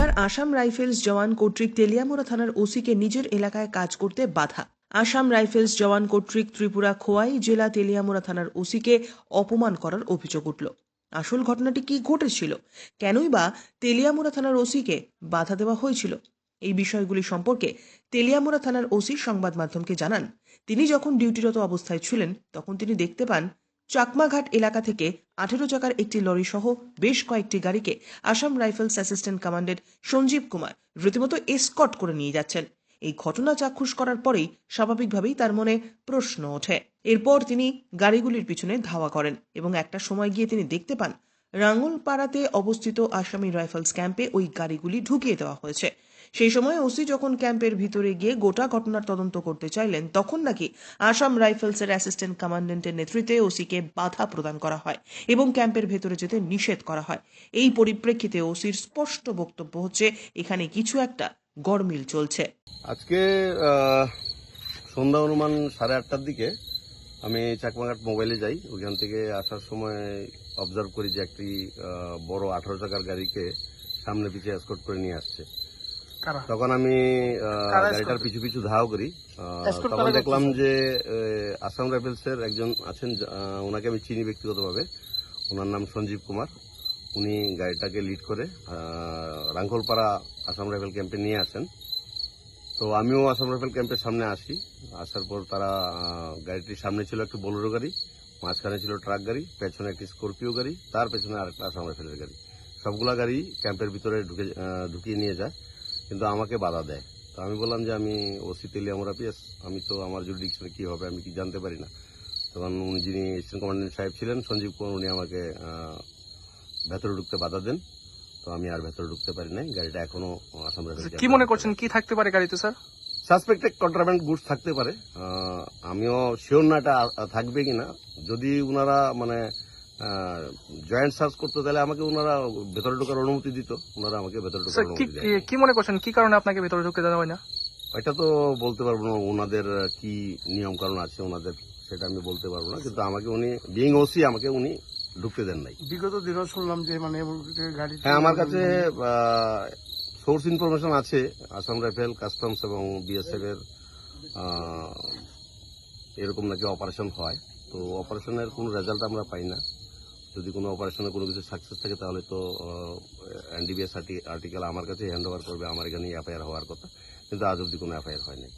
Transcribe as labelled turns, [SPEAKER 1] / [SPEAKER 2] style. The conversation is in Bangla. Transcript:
[SPEAKER 1] এবার আসাম রাইফেলস জওয়ান কর্তৃক তেলিয়ামুড়া থানার ওসিকে নিজের এলাকায় কাজ করতে বাধা। আসাম রাইফেলস জওয়ান কর্তৃক ত্রিপুরা খোয়াই জেলা তেলিয়ামুড়া থানার ওসিকে অপমান করার অভিযোগ উঠল। আসল ঘটনাটি কি ঘটেছিল? কেনই বা তেলিয়ামুড়া থানার ওসিকে বাধা দেওয়া হয়েছিল? এই বিষয়গুলি সম্পর্কে তেলিয়ামুড়া থানার ওসি সংবাদ মাধ্যমকে জানান। তিনি যখন ডিউটিরত অবস্থায় ছিলেন, তখন তিনি দেখতে পান চাকমাঘাট এলাকা থেকে আঠেরো চাকার একটি লরি সহ বেশ কয়েকটি গাড়িকে Assam Rifles assistant commandant Sanjeev Kumar রীতিমতো এসকট করে নিয়ে যাচ্ছেন। এই ঘটনা চাক্ষুষ করার পরেই স্বাভাবিকভাবেই তার মনে প্রশ্ন ওঠে। এরপর তিনি গাড়িগুলির পিছনে ধাওয়া করেন এবং একটা সময় গিয়ে তিনি দেখতে পান রাঙ্গলপাড়াতে অবস্থিত আসামি রাইফেলস ক্যাম্পে ওই গাড়িগুলি ঢুকিয়ে দেওয়া হয়েছে। সেই সময় ওসি যখন ক্যাম্পের ভিতরে গিয়ে গোটা ঘটনার তদন্ত করতে চাইলেন, তখন নাকি আসাম রাইফেলসের অ্যাসিস্ট্যান্ট কমান্ডেন্টের নেতৃত্বে ওসিকে বাধা প্রদান করা হয় এবং ক্যাম্পের ভেতরে যেতে নিষেধ করা হয়। এই পরিপ্রেক্ষিতে ওসির স্পষ্ট বক্তব্য হচ্ছে, এখানে কিছু একটা গরমিল চলছে।
[SPEAKER 2] আজকে সন্ধ্যা অনুমান সাড়ে আটটার দিকে আমি চাকমাঘাট মোবাইলে যাই। ওইখান থেকে আসার সময় অবজার্ভ করি যে একটি বড় আঠারো চাকার গাড়িকে সামনে পিছিয়ে এসকট করে নিয়ে আসছে। তখন আমি গাড়িটার পিছু পিছু ধাও করি। তখন দেখলাম যে আসাম রাইফেলস এর একজন আছেন ওনাকে আমি চিনি ব্যক্তিগতভাবে। ওনার নাম সঞ্জীব কুমার। উনি গাড়িটাকে লিড করে রাঙ্গলপাড়া আসাম রাইফেল ক্যাম্পে নিয়ে আসেন। তো আমিও আসাম রাইফেল ক্যাম্পের সামনে আসি। আসার পর তারা গাড়িটির সামনে ছিল একটি বোলেরো গাড়ি। মাঝখানে ছিল ট্রাক গাড়ি পেছনে একটি স্করপিও গাড়ি তার পেছনে আরেকটা আসাম রাইফেলের গাড়ি। সবগুলা গাড়ি ক্যাম্পের ভিতরে ঢুকে ঢুকিয়ে নিয়ে যায় কিন্তু আমাকে বাধা দেয়। তো আমি বললাম যে আমি ওসি তেলিয়ামরা পিএস আমি তো আমার জুডিকশনে কী হবে আমি কি জানতে পারি না। তখন উনি যিনি এসিস্ট্যান্ট কমান্ডেন্ট সাহেব ছিলেন সঞ্জীব কুমার উনি আমাকে ভেতরে ঢুকতে বাধা দেন। তো আমি আর ভেতরে ঢুকতে পারি নাই গাড়িটা এখনও আসাম
[SPEAKER 3] কি মনে করছেন? কি থাকতে পারে গাড়িতে স্যার?
[SPEAKER 2] সাসপেক্টেড কন্ট্রাব্যান্ড গুডস থাকতে পারে। আমিও শিওর না এটা থাকবে কিনা। যদি ওনারা মানে জয়েন্ট সার্চ করতে তাহলে আমাকে ওনারা ভেতরে ঢোকার অনুমতি দিত। ওনারা আমাকে ভেতরে ঢোকার
[SPEAKER 3] স্যার কি
[SPEAKER 2] অনুমতি দেয়।
[SPEAKER 3] কি মনে করছেন? কি কারণে আপনাকে ভেতরে ঢুকতে দেওয়া হয় না?
[SPEAKER 2] এটা তো বলতে পারব না ওনাদের কি নিয়ম কারণ আছে ওনাদের সেটা আমি বলতে পারব না। কিন্তু আমাকে উনি বিং ওসি আমাকে উনি ঢুকতে দেন নাই।
[SPEAKER 4] বিগত দিনও শুনলাম যে মানে গাড়ি
[SPEAKER 2] হ্যাঁ আমার কাছে সোর্স ইনফরমেশন আছে, আসাম রাইফেল, কাস্টমস এবং বিএসএফ এর এরকম নাকি অপারেশন হয়। তো অপারেশনের কোনো রেজাল্ট আমরা পাই না। যদি কোনো অপারেশনে কোনো কিছু সাকসেস থাকে, তাহলে তো এনডিবিএস আর্টিকেল আমার কাছে হ্যান্ড ওভার করবে, আমার এখানে এফআইআর হওয়ার কথা। কিন্তু আজ অব্দি কোনো এফআইআর হয়নি।